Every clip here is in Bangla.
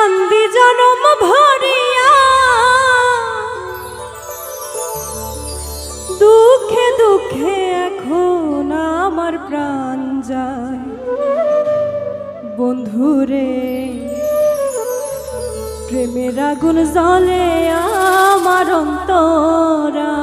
কান্দি জনম ভরিয়া। দুঃখে দুঃখে এখন আমার প্রাণ যায়। বন্ধুরে, প্রেমের আগুন জলে আমার অন্তরা।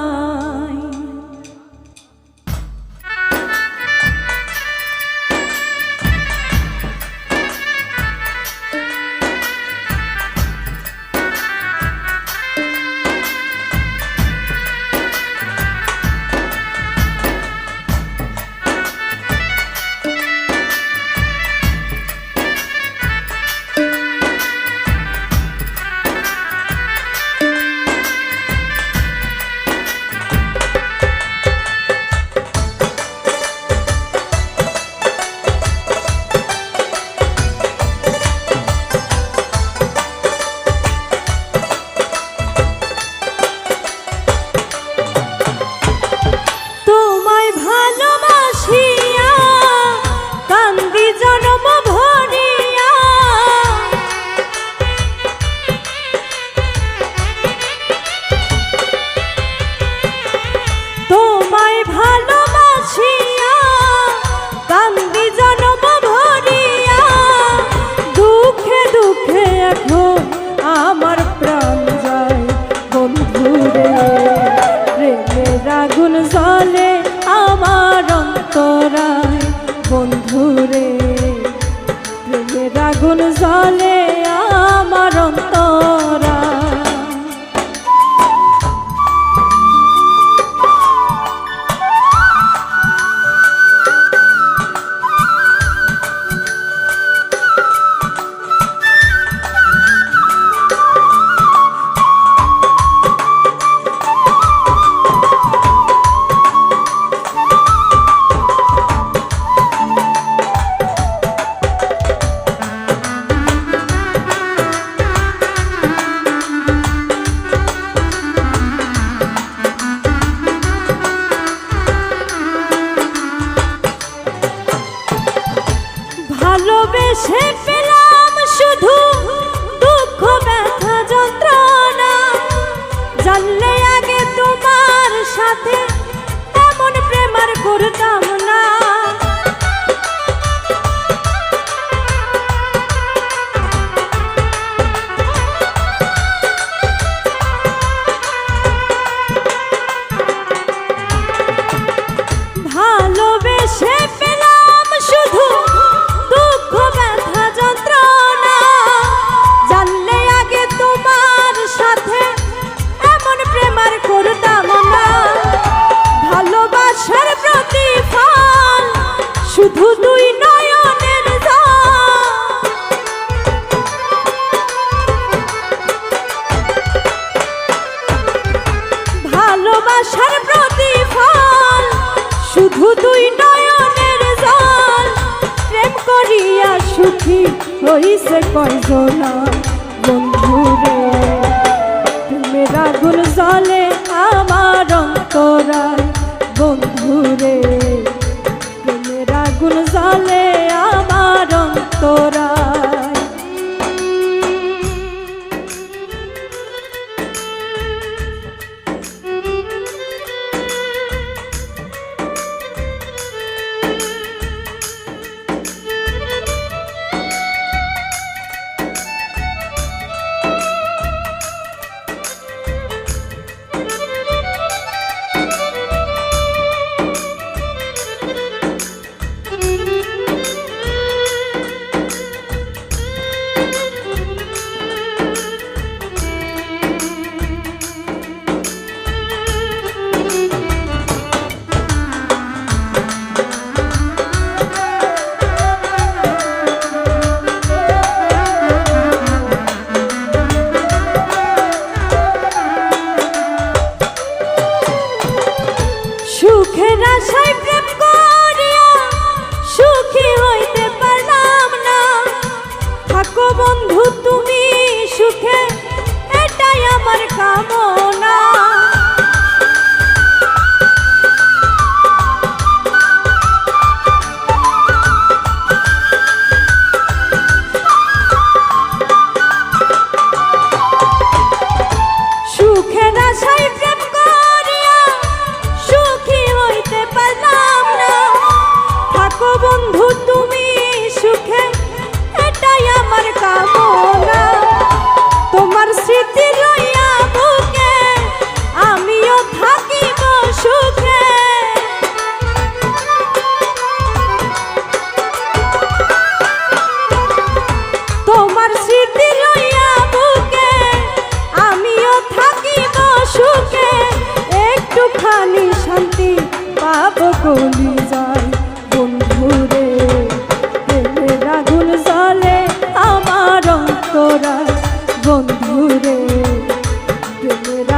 ভালোবেসে পেলাম শুধু দুঃখ ব্যথা যন্ত্রণা। জানলে আগে তোমার সাথে এমন প্রেমার করতাম ভালোবাসার প্রতিফল, শুধু তুই নয়নের জল। প্রেম করিয়া সুখী হইছে কয়জনা? বন্ধুরে তুমি রাগুল জলে আমার অন্তরায় বন্ধুরে প্রেমের সুখের আশায় সুখী হইতে পারলাম না। থাকো বন্ধু তুমি সুখে এটাই আমার কামনা।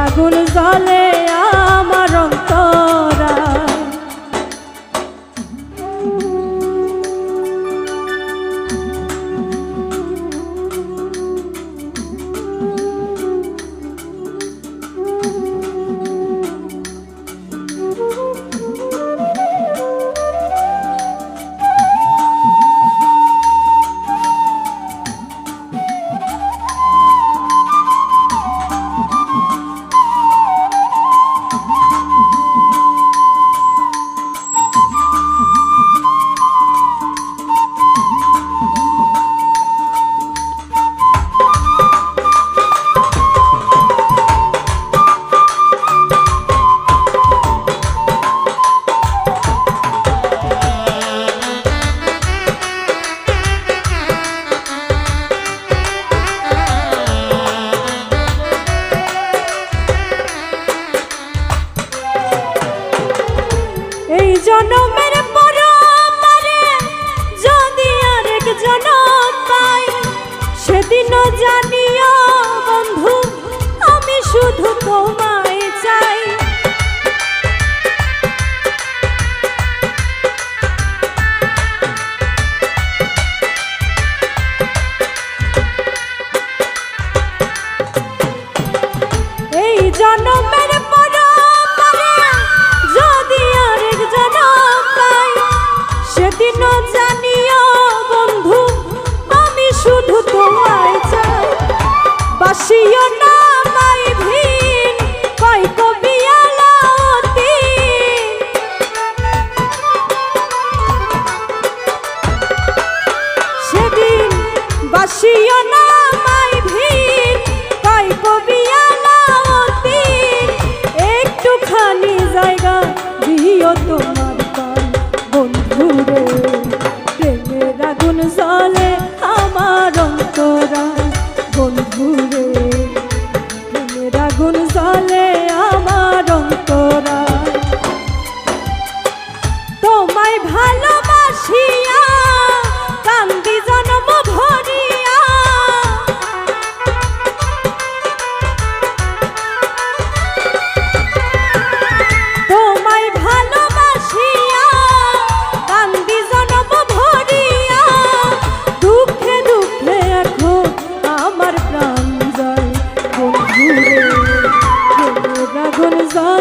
আগুন জলে আ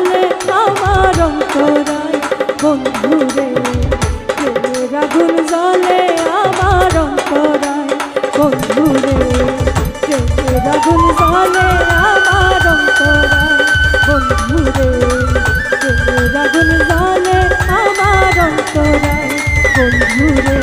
মনে আমার অন্তরায়। বন্ধুরে রাগুন জলে আমার অন্তরায়। বন্ধুরে রাগুন জলে আমার অন্তরায়। বন্ধুরে রাগুন জলে আমার অন্তরায়। বন্ধুরে